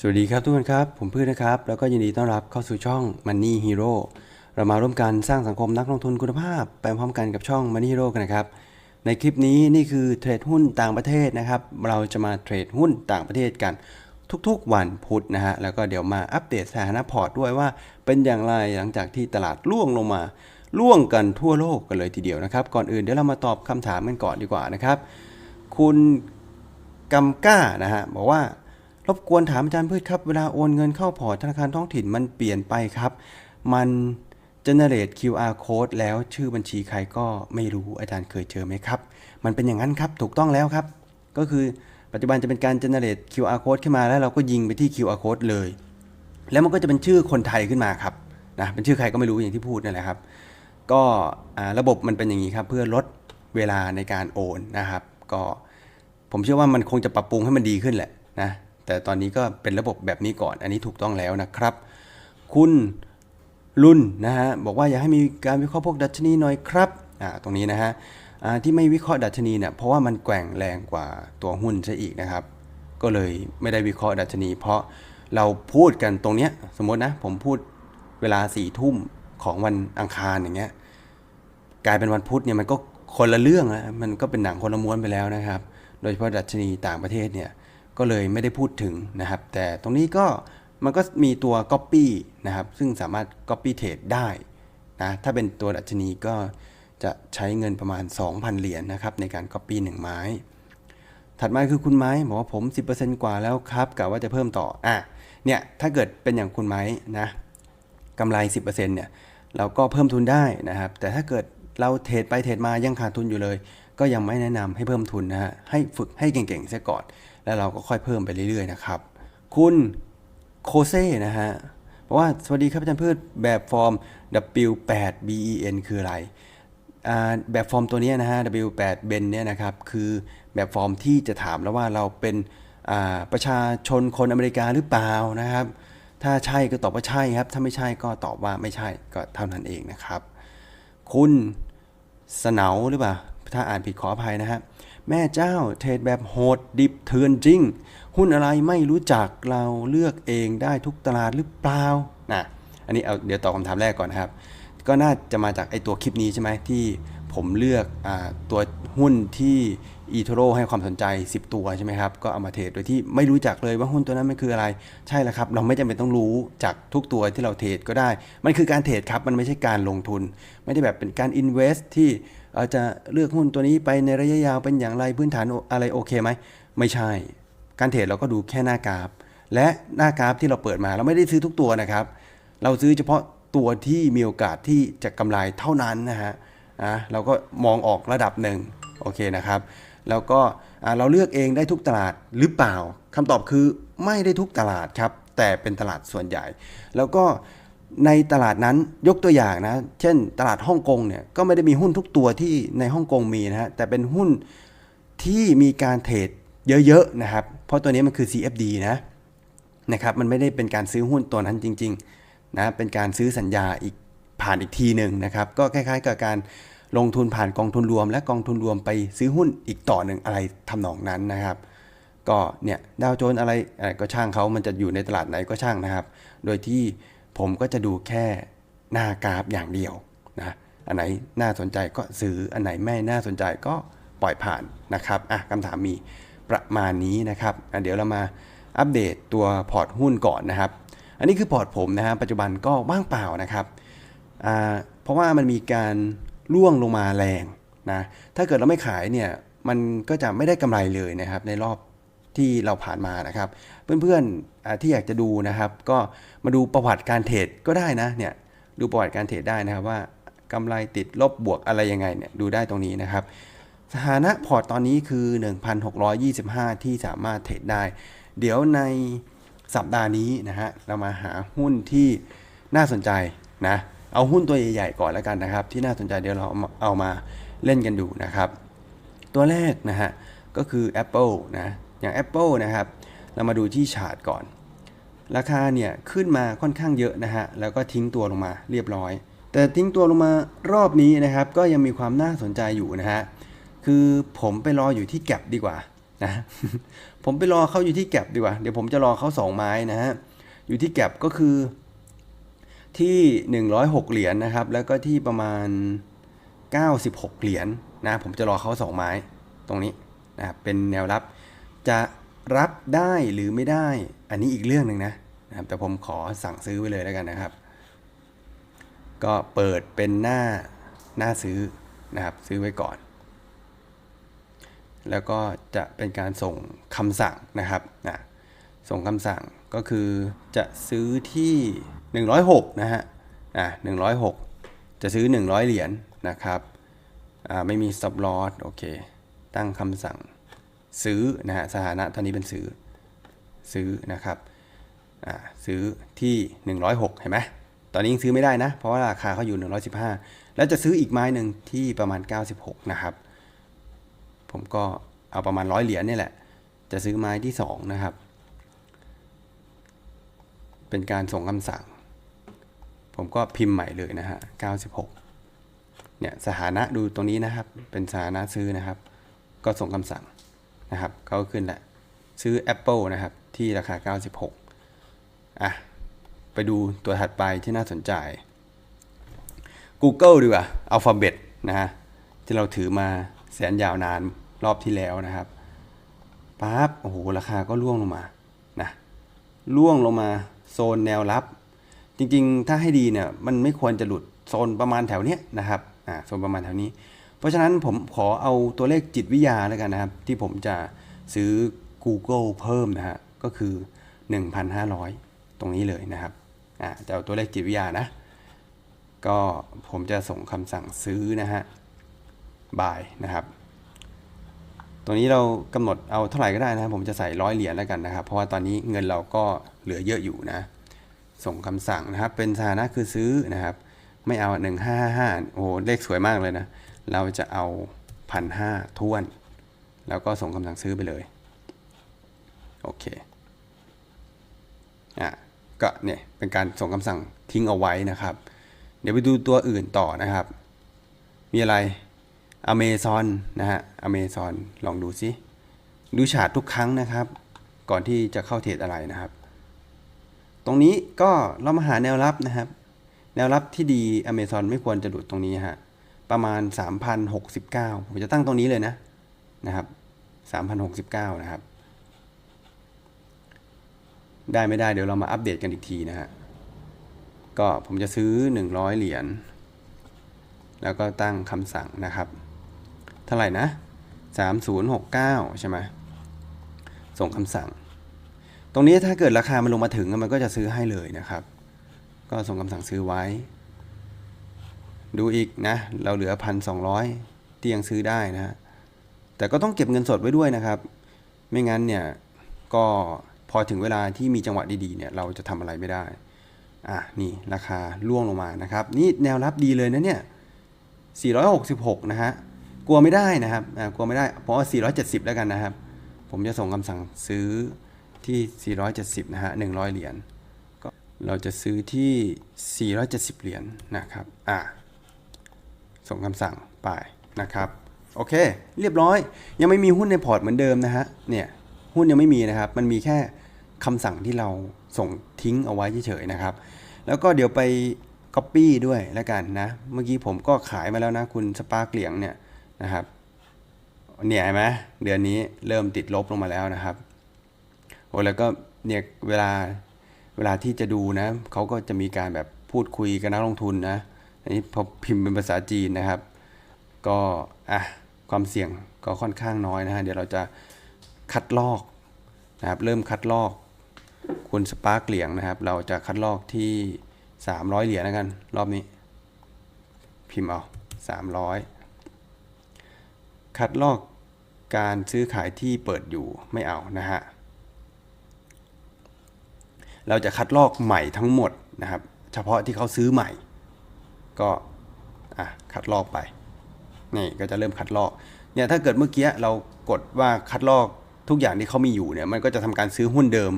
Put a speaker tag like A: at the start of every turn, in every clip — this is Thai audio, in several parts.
A: สวัสดีครับทุกคนครับ ผมพืชนะครับ แล้วก็ยินดีต้อนรับเข้าสู่ช่อง Money Hero เรามาร่วมกันสร้างสังคมนักลงทุนคุณภาพ ไปพร้อมกันกับช่อง Money Hero กันนะครับ ในคลิปนี้นี่คือเทรดหุ้นต่างประเทศนะครับ เราจะมาเทรดหุ้นต่างประเทศกันทุกๆวันพุธนะฮะ แล้วก็เดี๋ยวมาอัปเดตสถานะพอร์ตด้วยว่า เป็นอย่างไรหลังจากที่ตลาดล่วงลงมาล่วงกันทั่วโลกกันเลยทีเดียวนะครับ ก่อนอื่นเดี๋ยวเรามาตอบคำถามกันก่อนดีกว่านะครับ คุณกำก้านะฮะบอกว่า รบกวนถามอาจารย์พืชครับ เวลาโอนเงินเข้าพอร์ตธนาคารท้องถิ่นมันเปลี่ยนไปครับ มัน generate QR code แล้วชื่อบัญชีใครก็ไม่รู้อาจารย์เคยเจอไหมครับ มันเป็นอย่างนั้นครับถูกต้องแล้วครับ ก็คือปัจจุบันจะเป็นการ generate QR code ขึ้นมาแล้วเราก็ยิงไปที่ QR code เลย แล้วมันก็จะเป็นชื่อคนไทยขึ้นมาครับนะเป็นชื่อใครก็ไม่รู้อย่างที่พูดนั่นแหละครับ ก็ระบบมันเป็นอย่างนี้ครับ เพื่อลดเวลาในการโอนนะครับ ก็ผมเชื่อว่ามันคงจะปรับปรุงให้มันดีขึ้นแหละนะ แต่ตอนนี้ก็เป็นระบบแบบนี้ก่อน อันนี้ถูกต้องแล้วนะครับ คุณรุ่นนะฮะบอกว่าอยากให้มีการวิเคราะห์พวกดัชนีหน่อยครับอ่าตรงนี้นะฮะอ่าที่ไม่วิเคราะห์ดัชนีเนี่ยเพราะว่ามันแกว่งแรงกว่าตัวหุ้นซะอีกนะครับ ก็เลยไม่ได้วิเคราะห์ดัชนี เพราะเราพูดกันตรงเนี้ยสมมตินะผมพูดเวลาสี่ทุ่มของวันอังคารอย่างเงี้ยกลายเป็นวันพุธเนี่ยมันก็คนละเรื่องแล้วมันก็เป็นหนังคนละม้วนไปแล้วนะครับ โดยเฉพาะดัชนีต่างประเทศเนี่ย ก็เลยไม่ได้พูดถึงนะครับ แต่ตรงนี้ก็มันก็มีตัว Copy นะครับ ซึ่งสามารถ Copy Trade ได้นะ ถ้าเป็นตัวดัชนีก็จะใช้เงินประมาณ 2,000 เหรียญนะครับ ในการ Copy 1 ไม้ ถัดมาคือคุณไม้บอกว่าผม 10%กว่าแล้วครับกะว่าจะเพิ่มต่อ อะ เนี่ย ถ้าเกิดเป็นอย่างคุณไม้นะกำไร 10%เนี่ย เราก็เพิ่มทุนได้นะครับ แต่ถ้าเกิดเราเทรดไปเทรดมายังขาดทุนอยู่เลย ก็ยังไม่แนะนำให้เพิ่มทุนนะฮะ ให้ฝึกให้เก่งๆเสียก่อน แล้วเราก็ค่อยเพิ่มไปเรื่อยๆนะครับ คุณโคเซ่นะฮะบอกว่าสวัสดีครับอาจารย์พืชแบบฟอร์ม W8 BEN คืออะไรแบบฟอร์มตัวนี้นะฮะ W8 Ben เนี่ยนะครับ คือแบบฟอร์มที่จะถามแล้วว่าเราเป็นประชาชนคนอเมริกาหรือเปล่านะครับ ถ้าใช่ก็ตอบว่าใช่ครับ ถ้าไม่ใช่ก็ตอบว่าไม่ใช่ก็เท่านั้นเองนะครับ คุณสนาวหรือเปล่า ถ้าอ่านผิดขออภัยนะฮะ แม่เจ้าเทรดแบบโหดดิบเถื่อนจริง หุ้นอะไรไม่รู้จักเราเลือกเองได้ทุกตลาดหรือเปล่านะอันนี้เอาเดี๋ยวตอบคำถามแรกก่อนนะครับ ก็น่าจะมาจากไอตัวคลิปนี้ใช่ไหมที่ผมเลือกอตัวหุ้นที่อีทโรให้ความสนใจ 10 ตัวใช่ไหมครับ ก็เอามาเทรดโดยที่ไม่รู้จักเลยว่าหุ้นตัวนั้นมันคืออะไร ใช่แล้วครับ เราไม่จำเป็นต้องรู้จากทุกตัวที่เราเทรดก็ได้ มันคือการเทรดครับ มันไม่ใช่การลงทุน ไม่ได้แบบเป็นการ invest ที่ อ่อจะเลือกหุ้นตัวนี้ไปในระยะยาวเป็นอย่างไรพื้นฐานอะไรโอเคไหมไม่ใช่ การเทรดเราก็ดูแค่หน้ากราฟ และหน้ากราฟที่เราเปิดมาเราไม่ได้ซื้อทุกตัวนะครับ เราซื้อเฉพาะตัวที่มีโอกาสที่จะกำไรเท่านั้นนะฮะนะเราก็มองออกระดับหนึ่งโอเคนะครับ แล้วก็เราเลือกเองได้ทุกตลาดหรือเปล่าคำตอบคือไม่ได้ทุกตลาดครับแต่เป็นตลาดส่วนใหญ่ แล้วก็ ในตลาดนั้นยกตัวอย่างนะ เช่นตลาดฮ่องกงเนี่ยก็ไม่ได้มีหุ้นทุกตัวที่ในฮ่องกงมีนะฮะแต่เป็นหุ้นที่มีการเทรดเยอะๆนะครับ เพราะตัวนี้มันคือ CFD นะนะครับมันไม่ได้เป็นการซื้อหุ้นตัวนั้นจริงๆนะเป็นการซื้อสัญญาอีกผ่านอีกทีหนึ่งนะครับ ก็คล้ายๆ กับการลงทุนผ่านกองทุนรวม และกองทุนรวมไปซื้อหุ้นอีกต่อหนึ่งอะไรทำนองนั้นนะครับ ก็เนี่ยดาวโจนอะไรอะไรก็ช่างเขามันจะอยู่ในตลาดไหนก็ช่างนะครับ โดยที่ ผมก็จะดูแค่หน้ากราฟอย่างเดียวนะอันไหนน่าสนใจก็ซื้ออันไหนไม่น่าสนใจก็ปล่อยผ่านนะครับอะคำถามมีประมาณนี้นะครับอะเดี๋ยวเรามาอัปเดตตัวพอร์ตหุ้นก่อนนะครับ อันนี้คือพอร์ตผมนะฮะปัจจุบันก็ว่างเปล่านะครับอ่าเพราะว่ามันมีการล่วงลงมาแรงนะถ้าเกิดเราไม่ขายเนี่ยมันก็จะไม่ได้กำไรเลยนะครับในรอบ ที่เราผ่านมานะครับ เพื่อนๆที่อยากจะดูนะครับ ก็มาดูประวัติการเทรดก็ได้นะเนี่ยดูประวัติการเทรดได้นะครับว่ากำไรติดลบบวกอะไรยังไงเนี่ยดูได้ตรงนี้นะครับ สถานะพอร์ตตอนนี้คือ 1,625 ที่สามารถเทรดได้ เดี๋ยวในสัปดาห์นี้นะฮะเรามาหาหุ้นที่น่าสนใจนะเอาหุ้นตัวใหญ่ๆก่อนแล้วกันนะครับ ที่น่าสนใจเดี๋ยวเราเอามาเอามาเล่นกันดูนะครับ ตัวแรกนะฮะก็คือ Apple นะ อย่าง Apple นะครับ เรามาดูที่ชาร์ตก่อน ราคาเนี่ยขึ้นมาค่อนข้างเยอะนะฮะ แล้วก็ทิ้งตัวลงมาเรียบร้อย แต่ทิ้งตัวลงมารอบนี้นะครับ ก็ยังมีความน่าสนใจอยู่นะฮะ คือผมไปรออยู่ที่แก็บดีกว่านะ ผมไปรอเขาอยู่ที่แก็บดีกว่า เดี๋ยวผมจะรอเขาสองไม้นะฮะ อยู่ที่แก็บก็คือที่ 106 เหรียญนะครับ แล้วก็ที่ประมาณ 96 เหรียญนะผมจะรอเขาสองไม้ตรงนี้นะครับเป็นแนวรับ จะรับได้หรือไม่ได้ อันนี้อีกเรื่องหนึ่งนะนะครับแต่ผมขอสั่งซื้อไว้เลยแล้วกันนะครับ ก็เปิดเป็นหน้าหน้าซื้อนะครับซื้อไว้ก่อน แล้วก็จะเป็นการส่งคำสั่งนะครับนะส่งคำสั่งก็คือจะซื้อที่ 106 นะฮะอะ106 จะซื้อ 100 เหรียญนะครับอ่าไม่มี stop loss โอเค ตั้งคำสั่ง ซื้อนะฮะสถานะตอนนี้เป็นซื้อซื้อนะครับซื้อที่ 106 เห็นไหมตอนนี้ยังซื้อไม่ได้นะ เพราะว่าราคาเขาอยู่ 115 แล้วจะซื้ออีกไม้หนึ่งที่ประมาณ 96 นะครับ ผมก็เอาประมาณร้อยเหรียญนี่แหละ จะซื้อไม้ที่ 2 นะครับ เป็นการส่งคำสั่ง ผมก็พิมพ์ใหม่เลยนะฮะ 96 เนี่ยสถานะดูตรงนี้นะครับ เป็นสถานะซื้อนะครับ ก็ส่งคำสั่ง นะครับเขาก็ขึ้นแหละซื้อ Apple นะครับ ที่ราคา 96อะไปดูตัวถัดไปที่น่าสนใจ Google ดีกว่า Alphabet นะฮะที่เราถือมาแสนยาวนานรอบที่แล้วนะครับปั๊บโอ้โหราคาก็ร่วงลงมานะร่วงลงมาโซนแนวรับ จริงๆ ถ้าให้ดีเนี่ยมันไม่ควรจะหลุดโซนประมาณแถวเนี้ยนะครับอ่าโซนประมาณแถวนี้ ราะฉะนั้นผมขอเอาตัวเลขจิตวิทยาแล้วกันนะครับ ที่ผมจะซื้อ Google เพิ่มนะฮะก็คือ 1,500 ตรงนี้เลยนะครับอ่าจะเอาตัวเลขจิตวิทยานะ ก็ผมจะส่งคำสั่งซื้อนะฮะบายนะครับตัวนี้เรากำหนดเอาเท่าไหร่ก็ได้นะผมจะใส่ร้อยเหรียญแล้วกันนะครับ เพราะว่าตอนนี้เงินเราก็เหลือเยอะอยู่นะ ส่งคำสั่งนะครับ เป็นสถานะคือซื้อนะครับ ไม่เอาหนึ่งห้าห้าโอ้เลขสวยมากเลยนะ เราจะเอาพันห้าท้วน แล้วก็ส่งคำสั่งซื้อไปเลย โอเค อะ ก็เนี่ย เป็นการส่งคำสั่งทิ้งเอาไว้นะครับ เดี๋ยวไปดูตัวอื่นต่อนะครับ มีอะไร Amazon นะฮะ Amazon ลองดูซิ ดูฉาดทุกครั้งนะครับ ก่อนที่จะเข้าเทรดอะไรนะครับ ตรงนี้ก็เรามาหาแนวรับนะครับ แนวรับที่ดี Amazon ไม่ควรจะหลุดตรงนี้ฮะ ประมาณ 3,069 ผมจะตั้งตรงนี้เลยนะนะครับ3,069 นะครับ ได้ไม่ได้เดี๋ยวเรามาอัปเดตกันอีกทีนะฮะก็ผมจะซื้อ 100 เหรียญแล้วก็ตั้งคำสั่งนะครับ เท่าไหร่นะ 3069 ใช่ไหมส่งคำสั่ง ตรงนี้ถ้าเกิดราคามันลงมาถึงมันก็จะซื้อให้เลยนะครับ ก็ส่งคำสั่งซื้อไว้ ดูอีกนะ เราเหลือพันสองร้อยที่ยังซื้อได้นะฮะแต่ก็ต้องเก็บเงินสดไว้ด้วยนะครับ ไม่งั้นเนี่ยก็พอถึงเวลาที่มีจังหวะดีๆเนี่ยเราจะทำอะไรไม่ได้ อะนี่ราคาล่วงลงมานะครับ นี่แนวรับดีเลยนะเนี่ย 466 นะฮะ กลัวไม่ได้นะครับ อ่ากลัวไม่ได้เพราะว่า470 แล้วกันนะครับ ผมจะส่งคำสั่งซื้อที่ 470 นะฮะ 100 เหรียญ ก็เราจะซื้อที่ 470 เหรียญนะครับ อ่า ส่งคำสั่งไปนะครับโอเค เรียบร้อย ยังไม่มีหุ้นในพอร์ตเหมือนเดิมนะฮะเนี่ยหุ้นยังไม่มีนะครับ มันมีแค่คำสั่งที่เราส่งทิ้งเอาไว้เฉยๆนะครับ แล้วก็เดี๋ยวไป Copy ด้วยแล้วกันนะ เมื่อกี้ผมก็ขายมาแล้วนะคุณสปาร์กลียงเนี่ยนะครับเนี่ยเห็นไหมเดือนนี้เริ่มติดลบลงมาแล้วนะครับโอ้แล้วก็เนี่ยเวลาเวลาที่จะดูนะเขาก็จะมีการแบบพูดคุยกับนักลงทุนนะ อันนี้พอพิมพ์เป็นภาษาจีนนะครับ ก็อะความเสี่ยงก็ค่อนข้างน้อยนะฮะเดี๋ยวเราจะคัดลอกนะครับเริ่มคัดลอกคุณสปาร์กเหลียงนะครับ เราจะคัดลอกที่ 300 เหรียญแล้วกัน รอบนี้ พิมพ์เอา 300 คัดลอกการซื้อขายที่เปิดอยู่ไม่เอานะฮะเราจะคัดลอกใหม่ทั้งหมดนะครับ เฉพาะที่เขาซื้อใหม่ ก็อะคัดลอกไปนี่ก็จะเริ่มคัดลอกเนี่ยถ้าเกิดเมื่อกี้เรากดว่าคัดลอกทุกอย่างที่เขามีอยู่เนี่ยมันก็จะทำการซื้อหุ้นเดิม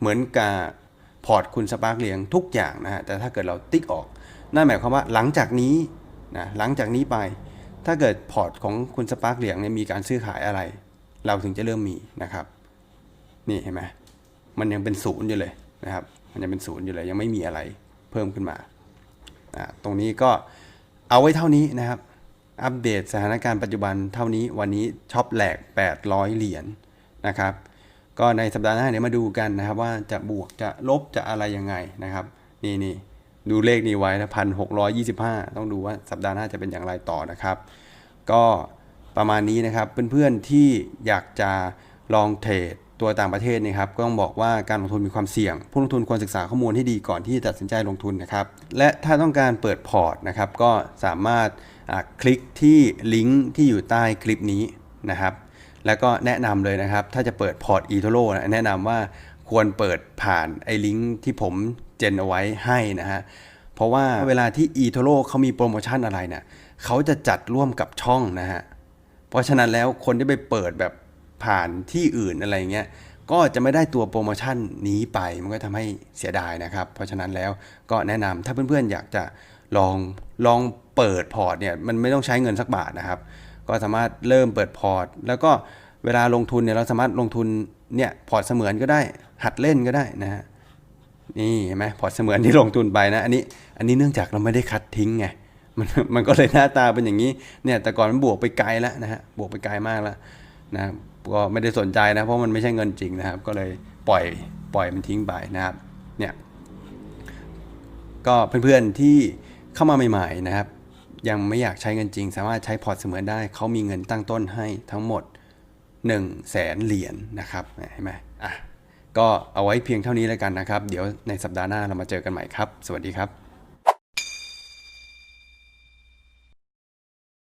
A: เหมือนกับพอร์ตคุณสปาร์กเลี้ยงทุกอย่างนะฮะแต่ถ้าเกิดเราติ๊กออก นั่นหมายความว่าหลังจากนี้นะหลังจากนี้ไป ถ้าเกิดพอร์ตของคุณสปาร์กเลี้ยงเนี่ยมีการซื้อขายอะไร เราถึงจะเริ่มมีนะครับ นี่เห็นไหมมันยังเป็นศูนย์อยู่เลยนะครับ มันยังเป็นศูนย์อยู่เลยยังไม่มีอะไรเพิ่มขึ้นมา ตรงนี้ก็เอาไว้เท่านี้นะครับ อัปเดตสถานการณ์ปัจจุบันเท่านี้วันนี้ช็อปแหลก 800 เหรียญนะครับ ก็ในสัปดาห์หน้าเดี๋ยวมาดูกันนะครับ ว่าจะบวกจะลบจะอะไรยังไงนะครับ นี่นี่ดูเลขนี้ไว้นะพันหกต้องดูว่าสัปดาห์หน้าจะเป็นอย่างไรต่อนะครับ ก็ประมาณนี้นะครับเพื่อนๆที่อยากจะลองเทรด ตัวต่างประเทศนะครับก็ต้องบอกว่าการลงทุนมีความเสี่ยง ผู้ลงทุนควรศึกษาข้อมูลให้ดีก่อนที่จะตัดสินใจลงทุนนะครับ และถ้าต้องการเปิดพอร์ตนะครับ ก็สามารถคลิกที่ลิงก์ที่อยู่ใต้คลิปนี้นะครับ แล้วก็แนะนำเลยนะครับ ถ้าจะเปิดพอร์ต eToro นะแนะนำว่าควรเปิดผ่านไอ้ลิงก์ที่ผมเจนเอาไว้ให้นะฮะเพราะว่าเวลาที่ eToro เขามีโปรโมชั่นอะไรเนี่ยเขาจะจัดร่วมกับช่องนะฮะ เพราะฉะนั้นแล้วคนที่ไปเปิดแบบ ผ่านที่อื่นอะไรเงี้ยก็จะไม่ได้ตัวโปรโมชั่นนี้ไป มันก็ทำให้เสียดายนะครับ เพราะฉะนั้นแล้วก็แนะนำถ้าเพื่อนๆ อยากจะลองลองเปิดพอร์ตเนี่ยมันไม่ต้องใช้เงินสักบาทนะครับ ก็สามารถเริ่มเปิดพอร์ต แล้วก็เวลาลงทุนเนี่ยเราสามารถลงทุนเนี่ยพอร์ตเสมือนก็ได้ หัดเล่นก็ได้นะฮะนี่เห็นไหมพอร์ตเสมือนที่ลงทุนไปนะอันนี้อันนี้เนื่องจากเราไม่ได้คัดทิ้งไงมันมันก็เลยหน้าตาเป็นอย่างนี้เนี่ยแต่ก่อนมันบวกไปไกลแล้วนะฮะบวกไปไกลมากแล้วนะ ก็ไม่ได้สนใจนะเพราะมันไม่ใช่เงินจริงนะครับ ก็เลยปล่อยปล่อยมันทิ้งไปนะครับเนี่ยก็เพื่อนๆที่เข้ามาใหม่ๆนะครับ ยังไม่อยากใช้เงินจริง สามารถใช้พอร์ตเสมือนได้ เขามีเงินตั้งต้นให้ทั้งหมด 1 0 0 0 0แสนเหรียญนะครับเห็นไหมอะก็เอาไว้เพียงเท่านี้แล้วกันนะครับ เดี๋ยวในสัปดาห์หน้าเรามาเจอกันใหม่ครับ สวัสดีครับ